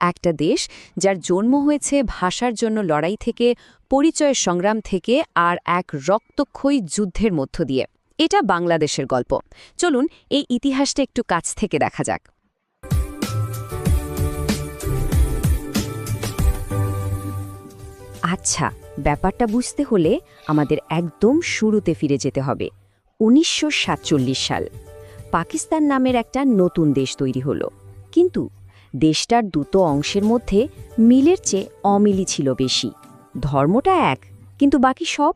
একটা দেশ যার জন্ম হয়েছে ভাষার জন্য লড়াই থেকে পরিচয়ের সংগ্রাম থেকে আর এক রক্তক্ষয়ী যুদ্ধের মধ্য দিয়ে। এটা বাংলাদেশের গল্প। চলুন এই ইতিহাসটা একটু কাছ থেকে দেখা যাক। আচ্ছা ব্যাপারটা বুঝতে হলে আমাদের একদম শুরুতে ফিরে যেতে হবে। উনিশশো সাতচল্লিশ সাল। পাকিস্তান নামের একটা নতুন দেশ তৈরি হলো। কিন্তু দেশটার দুটো অংশের মধ্যে মিলের চেয়ে অমিলই ছিল বেশি। ধর্মটা এক, কিন্তু বাকি সব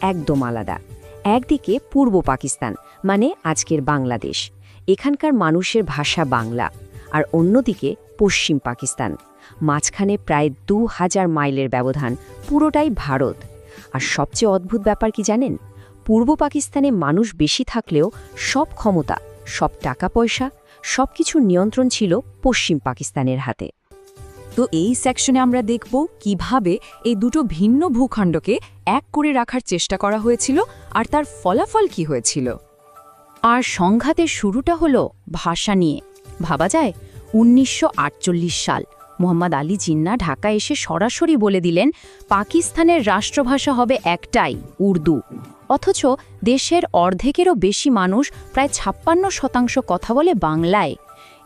একদম আলাদা। একদিকে পূর্ব পাকিস্তান মানে আজকের বাংলাদেশ। এখানকার মানুষের ভাষা বাংলা, আর অন্যদিকে পশ্চিম পাকিস্তান। মাঝখানে প্রায় দু হাজার মাইলের ব্যবধান, পুরোটাই ভারত। আর সবচেয়ে অদ্ভুত ব্যাপার কি জানেন? পূর্ব পাকিস্তানে মানুষ বেশি থাকলেও সব ক্ষমতা, সব টাকা পয়সা সব কিছুর নিয়ন্ত্রণ ছিল পশ্চিম পাকিস্তানের হাতে। তো এই সেকশনে আমরা দেখব কীভাবে এই দুটো ভিন্ন ভূখণ্ডকে এক করে রাখার চেষ্টা করা হয়েছিল আর তার ফলাফল কি হয়েছিল। আর সংঘাতের শুরুটা হলো ভাষা নিয়ে। ভাবা যায়, উনিশশো আটচল্লিশ সাল মোহাম্মদ আলী জিন্না ঢাকা এসে সরাসরি বলে দিলেন, পাকিস্তানের রাষ্ট্রভাষা হবে একটাই, উর্দু। অথচ দেশের অর্ধেকেরও বেশি মানুষ প্রায় ছাপ্পান্ন শতাংশ কথা বলে বাংলায়।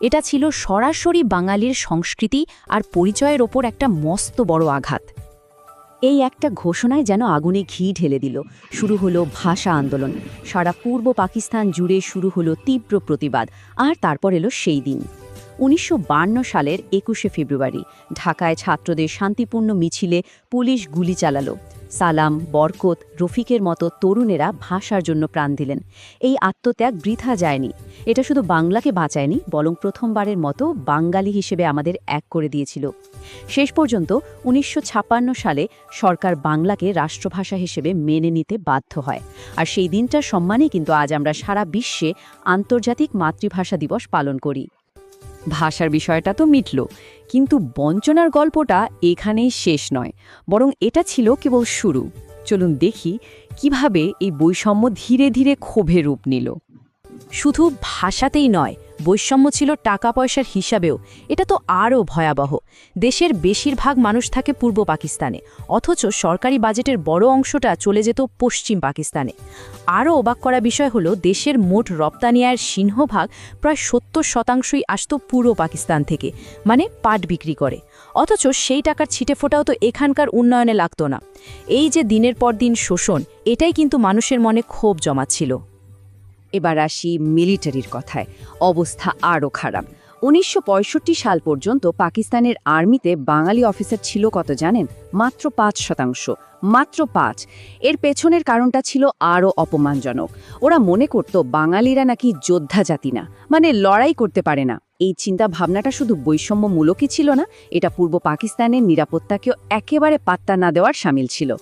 এটা ছিল সরাসরি বাঙালির সংস্কৃতি আর পরিচয়ের ওপর একটা মস্ত বড় আঘাত। এই একটা ঘোষণায় যেন আগুনে ঘি ঢেলে দিল। শুরু হলো ভাষা আন্দোলন। সারা পূর্ব পাকিস্তান জুড়ে শুরু হলো তীব্র প্রতিবাদ। আর তারপর এলো সেই দিন। উনিশশো সালের একুশে ফেব্রুয়ারি, ঢাকায় ছাত্রদের শান্তিপূর্ণ মিছিলে পুলিশ গুলি চালালো। সালাম, বরকত, রফিকের মতো তরুণেরা ভাষার জন্য প্রাণ দিলেন। এই আত্মত্যাগ বৃথা যায়নি। এটা শুধু বাংলাকে বাঁচায়নি, বরং প্রথমবারের মতো বাঙালি হিসেবে আমাদের এক করে দিয়েছিল। শেষ পর্যন্ত উনিশশো ছাপ্পান্ন সালে সরকার বাংলাকে রাষ্ট্রভাষা হিসেবে মেনে নিতে বাধ্য হয়। আর সেই দিনটার সম্মানে কিন্তু আজ আমরা সারা বিশ্বে আন্তর্জাতিক মাতৃভাষা দিবস পালন করি। ভাষার বিষয়টা তো মিটল। কিন্তু বঞ্চনার গল্পটা এখানেই শেষ নয়, বরং এটা ছিল কেবল শুরু। চলুন দেখি কীভাবে এই বৈষম্য ধীরে ধীরে ক্ষোভে রূপ নিল। শুধু ভাষাতেই নয় বৈষম্য ছিল টাকা পয়সার হিসাবেও। এটা তো আরও ভয়াবহ। দেশের বেশিরভাগ মানুষ থাকে পূর্ব পাকিস্তানে। অথচ সরকারি বাজেটের বড় অংশটা চলে যেত পশ্চিম পাকিস্তানে। আরও অবাক করা বিষয় হলো, দেশের মোট রপ্তানি আয়ের সিংহভাগ প্রায় সত্তর শতাংশই আসত পূর্ব পাকিস্তান থেকে মানে পাট বিক্রি করে। অথচ সেই টাকার ছিটে ফোটাও তো এখানকার উন্নয়নে লাগতো না। এই যে দিনের পর দিন শোষণ, এটাই কিন্তু মানুষের মনে ক্ষোভ জমাচ্ছিল। এবার আসি মিলিটারির কথায়। অবস্থা আরও খারাপ। উনিশশো পঁয়ষট্টি সাল পর্যন্ত পাকিস্তানের আর্মিতে বাঙালি অফিসার ছিল কত জানেন? মাত্র পাঁচ শতাংশ। মাত্র পাঁচ। এর পেছনের কারণটা ছিল আরও অপমানজনক। ওরা মনে করত বাঙালিরা নাকি যোদ্ধা জাতি না। মানে লড়াই করতে পারে না। এই চিন্তা ভাবনাটা শুধু বৈষম্যমূলকই ছিল না, এটা পূর্ব পাকিস্তানের নিরাপত্তাকেও একেবারে পাত্তা না দেওয়ার সামিল ছিল।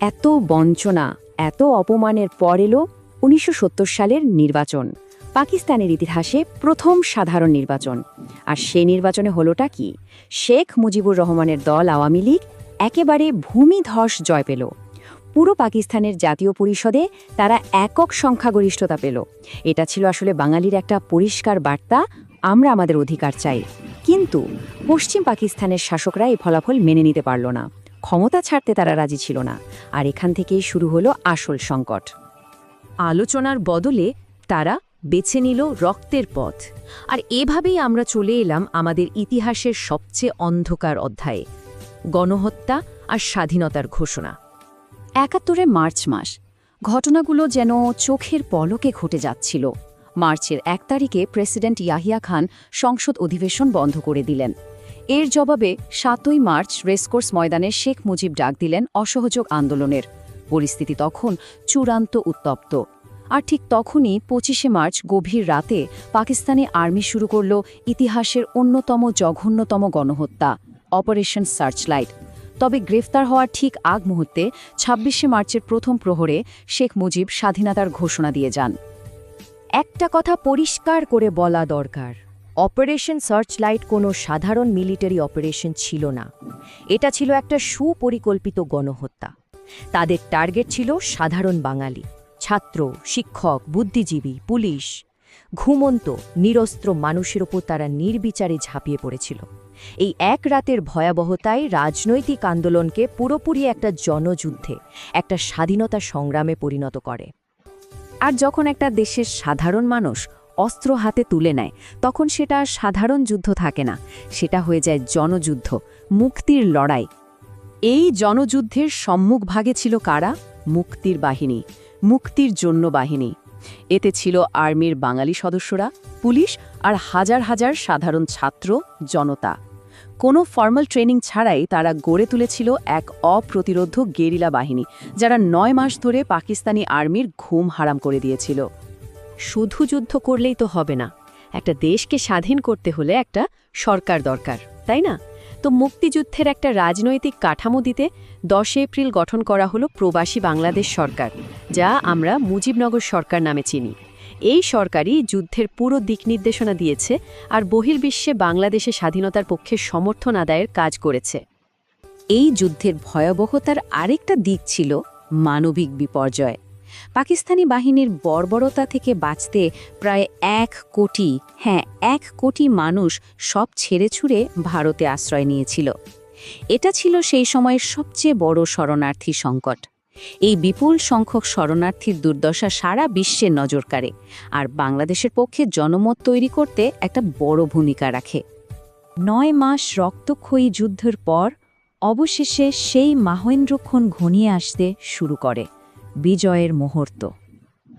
এত বঞ্চনা, এত অপমানের পর এলো উনিশশো সত্তর সালের নির্বাচন, পাকিস্তানের ইতিহাসে প্রথম সাধারণ নির্বাচন। আর সেই নির্বাচনে হলোটা কি? শেখ মুজিবুর রহমানের দল আওয়ামী লীগ একেবারে ভূমিধস জয় পেল। পুরো পাকিস্তানের জাতীয় পরিষদে তারা একক সংখ্যাগরিষ্ঠতা পেল। এটা ছিল আসলে বাঙালির একটা পরিষ্কার বার্তা, আমরা আমাদের অধিকার চাই। কিন্তু পশ্চিম পাকিস্তানের শাসকরা এই ফলাফল মেনে নিতে পারল না। ক্ষমতা ছাড়তে তারা রাজি ছিল না। আর এখান থেকেই শুরু হলো আসল সংকট। আলোচনার বদলে তারা বেছে নিল রক্তের পথ। আর এভাবেই আমরা চলে এলাম আমাদের ইতিহাসের সবচেয়ে অন্ধকার অধ্যায়ে, গণহত্যা আর স্বাধীনতার ঘোষণা। একাত্তরে মার্চ মাস, ঘটনাগুলো যেন চোখের পলকে ঘটে যাচ্ছিল। মার্চের এক তারিখে প্রেসিডেন্ট ইয়াহিয়া খান সংসদ অধিবেশন বন্ধ করে দিলেন। এর জবাবে সাতই মার্চ রেসকোর্স ময়দানে শেখ মুজিব ডাক দিলেন অসহযোগ আন্দোলনের। পরিস্থিতি তখন চূড়ান্ত উত্তপ্ত। আর ঠিক তখনই পঁচিশে মার্চ গভীর রাতে পাকিস্তানি আর্মি শুরু করল ইতিহাসের অন্যতম জঘন্যতম গণহত্যা, অপারেশন সার্চলাইট। তবে গ্রেফতার হওয়ার ঠিক আগ মুহূর্তে ছাব্বিশে মার্চের প্রথম প্রহরে শেখ মুজিব স্বাধীনতার ঘোষণা দিয়ে যান। একটা কথা পরিষ্কার করে বলা দরকার, অপারেশন সার্চলাইট কোনো সাধারণ মিলিটারি অপারেশন ছিল না। এটা ছিল একটা সুপরিকল্পিত গণহত্যা। তাদের টার্গেট ছিল সাধারণ বাঙালি, ছাত্র, শিক্ষক, বুদ্ধিজীবী, পুলিশ। ঘুমন্ত, নিরস্ত্র মানুষের ওপর তারা নির্বিচারে ঝাঁপিয়ে পড়েছিল। এই এক রাতের ভয়াবহতায় রাজনৈতিক আন্দোলনকে পুরোপুরি একটা জনযুদ্ধে, একটা স্বাধীনতা সংগ্রামে পরিণত করে। আর যখন একটা দেশের সাধারণ মানুষ অস্ত্র হাতে তুলে নেয়, তখন সেটা সাধারণ যুদ্ধ থাকে না। সেটা হয়ে যায় জনযুদ্ধ, মুক্তির লড়াই। এই জনযুদ্ধের সম্মুখভাগে ছিল কারা? মুক্তির বাহিনী, মুক্তির জন্য বাহিনী। এতে ছিল আর্মির বাঙালি সদস্যরা, পুলিশ আর হাজার হাজার সাধারণ ছাত্র, জনতা। কোনো ফর্মাল ট্রেনিং ছাড়াই তারা গড়ে তুলেছিল এক অপ্রতিরোধ গেরিলা বাহিনী, যারা নয় মাস ধরে পাকিস্তানি আর্মির ঘুম হারাম করে দিয়েছিল। শুধু যুদ্ধ করলেই তো হবে না, একটা দেশকে স্বাধীন করতে হলে একটা সরকার দরকার, তাই না? তো মুক্তিযুদ্ধের একটা রাজনৈতিক কাঠামো দিতে দশ এপ্রিল গঠন করা হলো প্রবাসী বাংলাদেশ সরকার, যা আমরা মুজিবনগর সরকার নামে চিনি। এই সরকারই যুদ্ধের পুরো দিক নির্দেশনা দিয়েছে আর বহির্বিশ্বে বাংলাদেশে স্বাধীনতার পক্ষে সমর্থন আদায়ের কাজ করেছে। এই যুদ্ধের ভয়াবহতার আরেকটা দিক ছিল মানবিক বিপর্যয়। পাকিস্তানি বাহিনীর বর্বরতা থেকে বাঁচতে প্রায় এক কোটি হ্যাঁ এক কোটি মানুষ সব ছেড়ে ছুড়ে ভারতে আশ্রয় নিয়েছিল। এটা ছিল সেই সময়ের সবচেয়ে বড় শরণার্থী সংকট। এই বিপুল সংখ্যক শরণার্থীর দুর্দশা সারা বিশ্বের নজর কাড়ে আর বাংলাদেশের পক্ষে জনমত তৈরি করতে একটা বড় ভূমিকা রাখে। নয় মাস রক্তক্ষয়ী যুদ্ধের পর অবশেষে সেই মাহেন্দ্রক্ষণ ঘনিয়ে আসতে শুরু করে। বিজয়ের মুহূর্ত।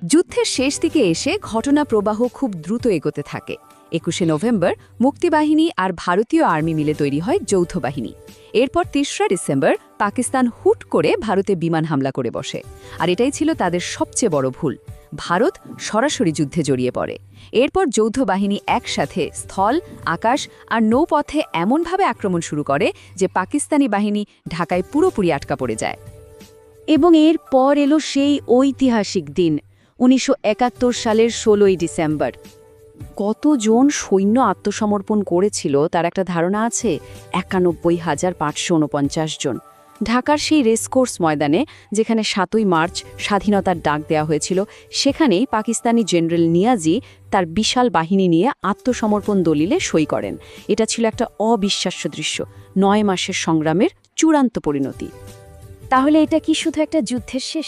যুদ্ধের শেষ দিকে এসে ঘটনা প্রবাহ খুব দ্রুত এগোতে থাকে। একুশে নভেম্বর মুক্তিবাহিনী আর ভারতীয় আর্মি মিলে তৈরি হয় যৌথ বাহিনী। এরপর তেসরা ডিসেম্বর পাকিস্তান হুট করে ভারতে বিমান হামলা করে বসে। আর এটাই ছিল তাদের সবচেয়ে বড় ভুল। ভারত সরাসরি যুদ্ধে জড়িয়ে পড়ে। এরপর যৌথ বাহিনী একসাথে স্থল, আকাশ আর নৌপথে এমনভাবে আক্রমণ শুরু করে যে পাকিস্তানি বাহিনী ঢাকায় পুরোপুরি আটকা পড়ে যায়। এবং এর পর এলো সেই ঐতিহাসিক দিন, উনিশশো একাত্তর সালের ষোলোই ডিসেম্বর। কতজন সৈন্য আত্মসমর্পণ করেছিল তার একটা ধারণা আছে? একানব্বই হাজার পাঁচশো উনপঞ্চাশ জন। ঢাকার সেই রেসকোর্স ময়দানে, যেখানে সাতই মার্চ স্বাধীনতার ডাক দেওয়া হয়েছিল, সেখানেই পাকিস্তানি জেনারেল নিয়াজি তার বিশাল বাহিনী নিয়ে আত্মসমর্পণ দলিলে সই করেন। এটা ছিল একটা অবিশ্বাস্য দৃশ্য, নয় মাসের সংগ্রামের চূড়ান্ত পরিণতি। তাহলে এটা কি শুধু একটা যুদ্ধের শেষ?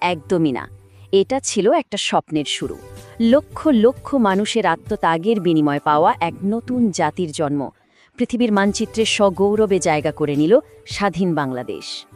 একদমই না। এটা ছিল একটা স্বপ্নের শুরু। লক্ষ লক্ষ মানুষের আত্মত্যাগের বিনিময় পাওয়া এক নতুন জাতির জন্ম। পৃথিবীর মানচিত্রে সগৌরবে জায়গা করে নিল স্বাধীন বাংলাদেশ।